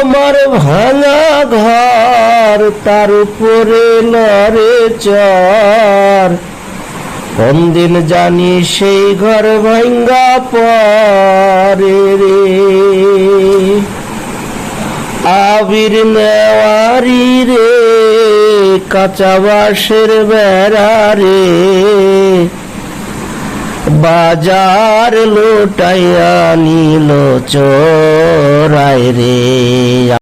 আমার ভাঙা ঘর, তার উপরে লড়ে চর। কোন দিন জানি সেই ঘর ভাঙ্গা পরে রে। আবির নেওয়ারি রে, কাঁচা বাঁশের বেড়া রে। বাজার লোটাইয়া নিল চোরাই রে।